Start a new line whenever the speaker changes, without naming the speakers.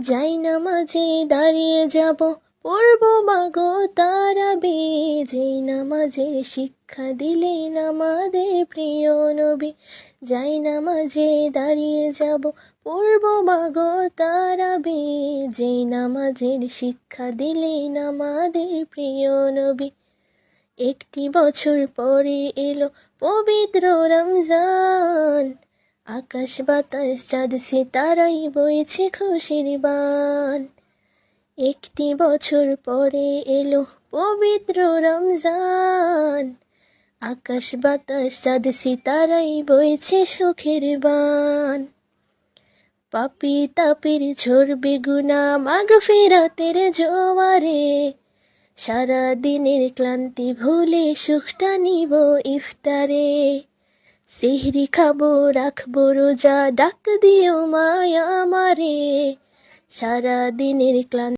যাই না মাঝে দাঁড়িয়ে যাব, পড়ব মাগো তারাবি যেই নামাজের শিক্ষা দিলেন আমাদের প্রিয় নবী, যাই না মাঝে দাঁড়িয়ে যাব, পড়ব মাগো তারাবি যেই নামাজের শিক্ষা দিলেন আমাদের প্রিয় নবী, একটি বছর পরে এলো পবিত্র রমজান। আকাশ বাতাস, চাঁদ, সিতারাই বইছে খুশির বান। একটি বছর পরে এলো পবিত্র রমজান। আকাশ বাতাস, চাঁদ, সিতারাই বইছে সুখের বান। পাপি তাপির ঝরবে গুনা মাগ ফেরাতের জোয়ারে। সারা দিনের ক্লান্তি ভুলে সুখটা নিব ইফতারে। সিহরি খাব রাখব রোজা ডাক দিও মায়া আমারে। সারা দিনের ক্লান্তি